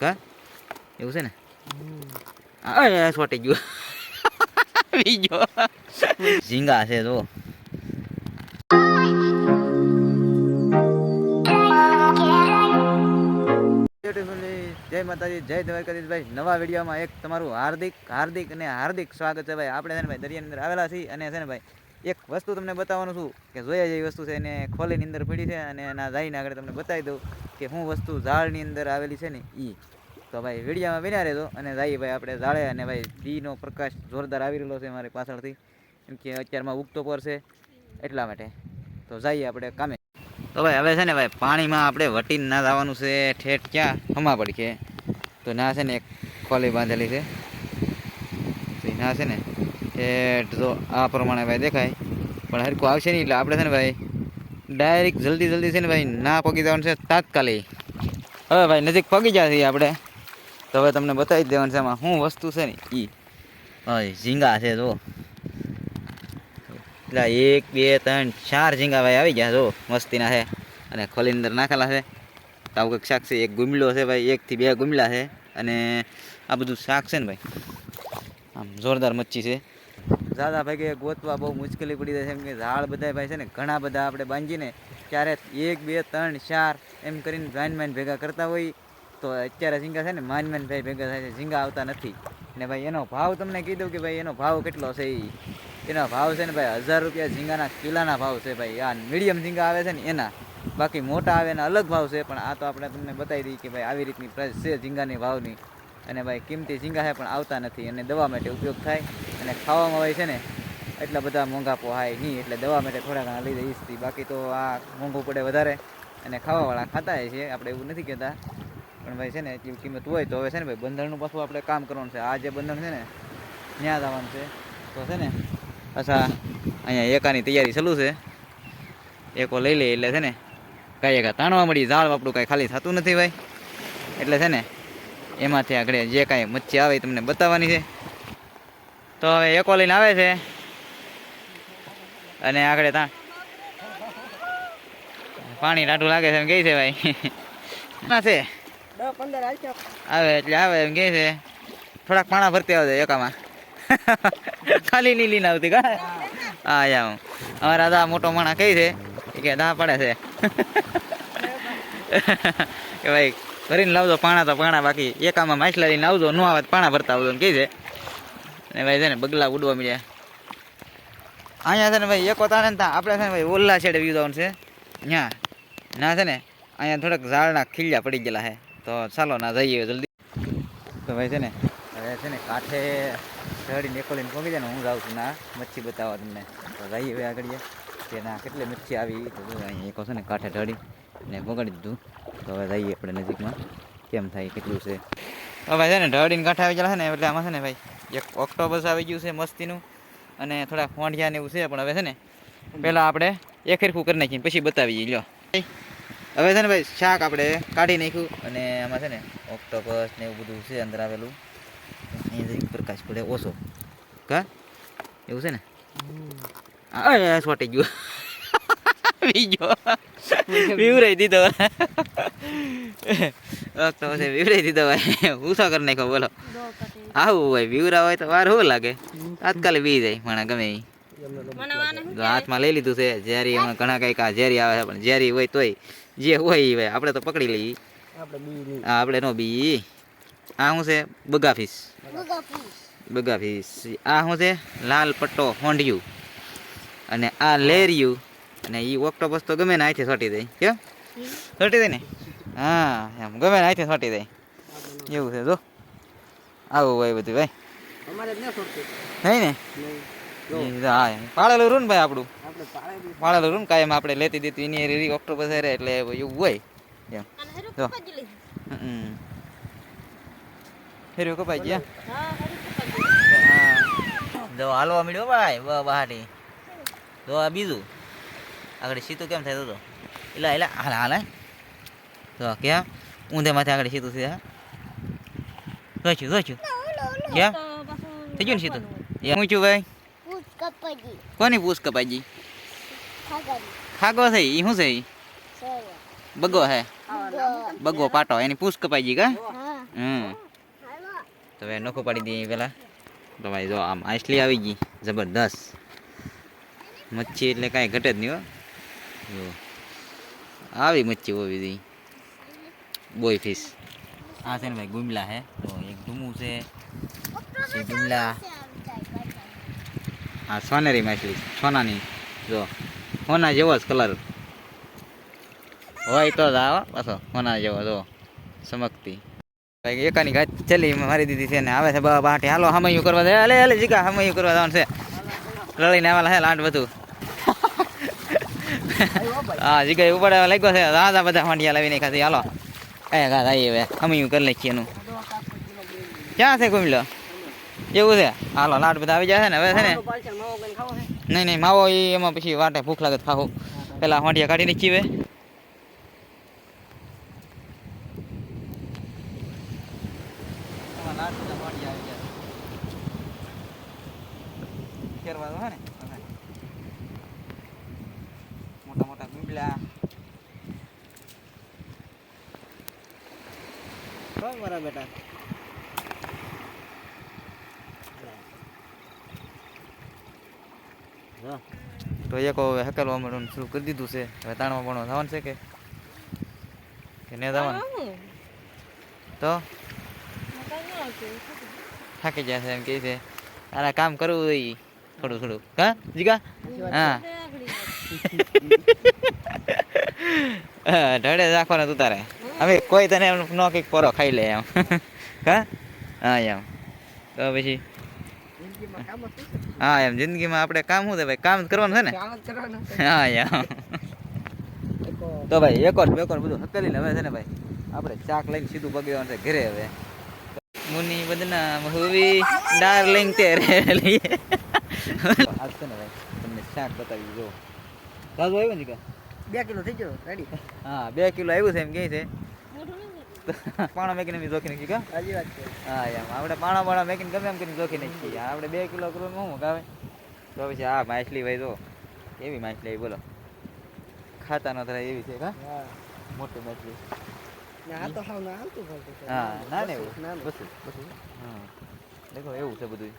કા એવું છે ને આ છોટી ગયું બીજો ઝીંગા છે જો જય માતાજી જય દ્વારકાધીશ ભાઈ નવા વિડીયોમાં એક તમારું હાર્દિક હાર્દિક અને હાર્દિક સ્વાગત છે ભાઈ. આપણે છે ને ભાઈ દરિયાની અંદર આવેલા છીએ અને છે ને ભાઈ એક વસ્તુ તમને બતાવવાનું છું કે જોયા જેવી વસ્તુ છે એને ખોલીની અંદર પડી છે અને એના જઈને આગળ તમને બતાવી દઉં કે હું વસ્તુ ઝાડની અંદર આવેલી છે ને એ તો ભાઈ વિડીયામાં બન્યા રહેજો અને જઈએ ભાઈ આપણે ઝાડે અને ભાઈ દીનો પ્રકાશ જોરદાર આવી રહેલો છે મારી પાછળથી. કેમ કે અત્યારમાં ઉગતો પર છે એટલા માટે. તો જઈએ આપણે કામે. તો ભાઈ હવે છે ને ભાઈ પાણીમાં આપણે વટીને ના જવાનું છે ઠેઠ ક્યાં? હમા પડી છે. તો ના છે ને એક ખોલી બાંધેલી છે. તો ના છે ને. ઠેઠ જો આ પ્રમાણે ભાઈ દેખાય. પણ હરકું આવશે નહીં એટલે આપણે છે ને ભાઈ ડાયરેક્ટ જલ્દી જલ્દી છે ને ભાઈ, ના પગી જવાનું છે, તાત્કાલિક. હવે ભાઈ નજીક પગી છીએ આપણે. તો હવે તમને બતાવી દેવાનું છે એમાં શું વસ્તુ છે ને એ ભાઈ, ઝીંગા છે, જો. એટલે એક, બે, ત્રણ, ચાર ઝીંગા ભાઈ આવી ગયા, જો. મસ્તીના છે. અને ખોલીની અંદર નાખેલા છે. તો આવું કંઈક શાક છે. એક ગુમલો છે ભાઈ, એકથી બે ગુમલા છે. અને આ બધું શાક છે ને ભાઈ. આમ જોરદાર મચ્છી છે. દાદા ભાઈ ગોતવા બહુ મુશ્કેલી પડી જાય છે. એમ કે ઝાડ બધા ભાઈ છે ને, ઘણા બધા આપણે બાંધીને ત્યારે એક, બે, ત્રણ, ચાર એમ કરીને માઇન માઇન ભેગા કરતા હોય, તો અત્યારે ઝીંગા છે ને માઇન માઇન ભાઈ ભેગા થાય છે. ઝીંગા આવતા નથી. ને ભાઈ એનો ભાવ તમને કીધું કે ભાઈ એનો ભાવ કેટલો છે એ એનો ભાવ છે ને ભાઈ હજાર રૂપિયા ઝીંગાના કિલાના ભાવ છે ભાઈ. આ મીડિયમ ઝીંગા આવે છે ને, એના. બાકી મોટા આવે એના અલગ ભાવ છે, પણ આ તો આપણે તમને બતાવી દઈએ કે ભાઈ આવી રીતની પ્રાઇસ છે ઝીંગાની ભાવની. અને ભાઈ કિંમતી ઝીંગા છે, પણ આવતા નથી. અને દવા માટે ઉપયોગ થાય. અને ખાવામાં હોય છે ને, એટલા બધા મોંઘા પોહાય નહીં, એટલે દવા માટે થોડા ઘણા લઈ જઈશ તી. બાકી તો આ મોંઘું પડે વધારે અને ખાવાવાળા ખાતા છે, આપણે એવું નથી કહેતા. પણ ભાઈ છે ને, એટલી કિંમત હોય તો હવે છે ને ભાઈ બંધણનું પાછું આપણે કામ કરવાનું છે. આ જે બંધણ છે ને, ત્યાં જવાનું છે. તો છે ને, પાછા અહીંયા એકાની તૈયારી ચાલુ છે. એકો લઈ લે એટલે છે ને, કાંઈ એકા તાણવા મળી, ઝાડ આપણું કાંઈ ખાલી થતું નથી ભાઈ. એટલે છે ને, એમાંથી આગળ જે કાંઈ મચ્છી આવે એ તમને બતાવવાની છે. તો હવે એકો લઈને આવે છે. અને આગળ ત્યાં પાણી ટાઢું લાગે છે એમ કે છે ભાઈ. ના છે. આવે એટલે આવે એમ કે છે. થોડાક પાણા ભરતી આવજે એકામાં. ખાલી લીલી ના આવતી હા, યા અમારા દા મોટો માણા કઈ છે કે દા પડે છે. કે ભાઈ ભરીને લાવજો પાણા તો પાણા બાકી. એકામાં માછલા લઈને આવજો. ન આવે પાણા ભરતા આવજો કે છે. ને ભાઈ છે ને બગલા ઉડવા મળ્યા અહીંયા છે ને ભાઈ, એકો તાણે ને આપણે છે ને ભાઈ ઓલ્લા છેડે વ્યૂ છે. ત્યાં ના છે ને, અહીંયા થોડાક ઝાડના ખીલ્યા પડી ગયેલા છે. તો ચાલો, ના જઈએ જલ્દી. તો ભાઈ છે ને, હવે છે ને કાંઠે ચડીને એકોલીને પગી જાય ને હું જાઉં છું, ના, મચ્છી બતાવવા તમને. તો જઈએ હવે આગળ કે ના, કેટલી મચ્છી આવી. તો અહીંયા એકો છે ને કાંઠે ઢળી ને પકડી દીધું. તો હવે જઈએ આપણે નજીકમાં. કેમ થાય, કેટલું છે. હવે છે ને ઢળીને કાંઠે આવી ગયેલા છે ને, એટલે આમાં છે ને ભાઈ એક ઓક્ટોબસ આવી ગયું છે મસ્તીનું અને થોડા ફોંડિયા ને એવું છે પણ હવે છે ને પહેલાં આપણે એક હરખું કરી નાખીએ પછી બતાવીએ લ્યો હવે છે ને ભાઈ શાક આપણે કાઢી નાખ્યું અને આમાં છે ને ઓક્ટોપસ ને એવું બધું છે અંદર આવેલું અહીંયા પ્રકાશ પડે ઓછો કા એવું છે ને આ છોટી ગયું બીજો વિવરાઈ દીધો ઓક્ટોપસ વિવરાઈ દીધો ભાઈ ઉષો કરી નાખો બોલો આવું ભાઈ વિવરા હોય તો વાર શું લાગે તાત્કાલિક બી જાય મને ગમે હાથમાં લઈ લીધું છે ઝેરી એમાં ઘણા કંઈક આ ઝેરી આવે છે પણ ઝેરી હોય તોય જે હોય એ ભાઈ આપણે તો પકડી લઈએ આપણે આ આપણે નો બી આ શું છે બગા ફીસ બગા ફીસ આ શું છે લાલ પટ્ટો હોંડિયું અને આ લેરિયું અને એ ઓક્ટોપસ તો ગમે ને અહીંથી સોટી દે. કે સોટી દે ને? હા એમ ગમે ને અહીંથી સોટી દે. એવું છે જો. આવું હોય બધું ભાઈ. નહીં ને? હા એમ. પાળેલું રૂન ભાઈ આપણું. પાળેલું રૂન કાયમ આપણે લેતી દેતી એની રેડી ઓક્ટોપસ હારે એટલે એવું હોય. એમ. જો. હમ. ફેર્યું કપાઈ ગયા? હા. જો હાલવા મળ્યો ભાઈ બહારી જો આ બીજું. આગળ સીતું કેમ થાય તો એટલે એલા હાલ હાલ હે. જો કેમ ઊંધે માથે આગળ સીતું છે હા. જોઈશું જોઈશું. કેમ થઈ ગયું ને સીતું હું છું ભાઈ? કોની પૂછ કપાઈજી ખાગો થઈ એ શું છે ઈ? બગો હે? બગો. પાટો એની પૂછ કપાઈ ગઈ કા હમ. તો હવે નોખો પાડી દઈએ પેલા. તો ભાઈ જો આમ આઈસલી આવી ગઈ. જબરદસ્ત. મચ્છી એટલે કાંઈ ઘટે જ નહીં હો. જો. આવી મચ્છી હોવી જોઈએ. બોય ફિશ આ છે ને ભાઈ ગુમલા હે. તો એક ડુમું છે. ગુમલા. હા સોનેરી માછલી સોનાની. જો. સોના જેવો જ કલર હોય તો જ આવો પાછો. સોના જેવો જો. ચમકતી. ભાઈ એકાની ગાત ચલી મારી દીધી છે ને. આવે છે બા બાટી. હાલો હમૈયું કરવા દે. અલે હાલે જીગા હમૈયું કરવા જવાનું છે. રળીને આવેલા હે લાંટ બધું. હા જીગા ઉપાડે લાગ્યો છે. દાદા બધા માંડિયા લાવીને ખાતી હાલો. એ ગા થાય હવે. હમૈયું કરી લખીએ એનું. ક્યાં છે ગુમલો એવું છે? હાલો લાટ બધા આવી છે ને? હવે છે ને? નહીં નહીં માવો એ એમાં પછી વાટે ભૂખ લાગે ખાવું. પેલા માંડિયા કાઢી નાખી હવે મોટા મોટા બીબલા ખાઓ મારા બેટા જો તો એક હવે હકલવા માંડવાનું શરૂ કરી દીધું છે હવે તાણવા પણ થવાનું છે કે કે ને જવાનું તો થાકી જાય છે એમ કહે છે તારા કામ કરવું હોય થોડું થોડું હા જીગા હા હા, ઢળે રાખવાનો તું તારે. હવે કોઈ તને એમ નો કંઈક પોરો ખાઈ લે એમ. હા? હા એમ. તો પછી? હા એમ. જિંદગીમાં આપણે કામ શું છે ભાઈ? કામ કરવાનું છે ને. હા એકો તો ભાઈ બે બેકોર બધું હકેલીને હવે છે ને ભાઈ આપણે ચાક લઈને સીધું પગવાનું છે ઘરે હવે. મુની બદનામ હુવી ડાર્લિંગ તેરે રેલી આજ છે ને ભાઈ તમને શાક બતાવી જો. રાજુ આવ્યો ને જીગા? બે કિલો થઈ ગયો રેડી હા બે કિલો આવ્યું છે એમ કે છે. પાણા મેકીને બી જોખી નાખી કા? સાચી વાત છે. હા એમ આપણે પાણા પાણા મેકીને ગમે એમ કરીને જોખી નાખીએ. આપણે બે કિલો કરવામાં શું કાવે? તો પછી આ માછલી ભાઈ જો કેવી માછલી આવી બોલો. ખાતા ન થાય એવી છે કા? હા. મોટી માછલી. તો. હા ના ને એવું. બસ બસ. હા. દેખો એવું છે બધું.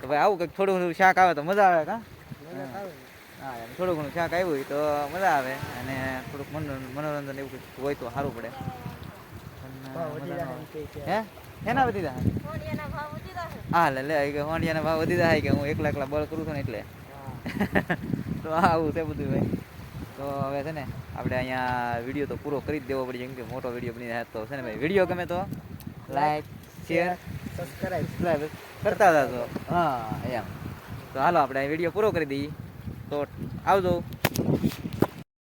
તો ભાઈ આવું કંઈક થોડું શાક આવે તો મજા આવે કા? મજા તો આવે. ને. હા એમ થોડું ઘણું ક્યાંક આવ્યું હોય તો મજા આવે અને થોડુંક મનો- મનોરંજન એવું કંઈક હોય તો સારું પડે. હે? એના વધી જાય હા લે લે કે હોંડિયાના ભાવ વધી જાય કે હું એકલા એકલા બળ કરું છું ને એટલે. હા. તો આવું છે બધું ભાઈ. તો હવે છે ને આપણે અહીંયા વીડિયો તો પૂરો કરી જ દેવો પડે જેમ કે મોટો વીડિયો બની જાય તો છે ને ભાઈ. વીડિયો ગમે તો લાઈક શેર સબસ્ક્રાઇબ સબસ્ક્રાઈબ કરતા તો હા એમ. તો હાલો આપણે વીડિયો પૂરો કરી દઈએ. તો આવજો.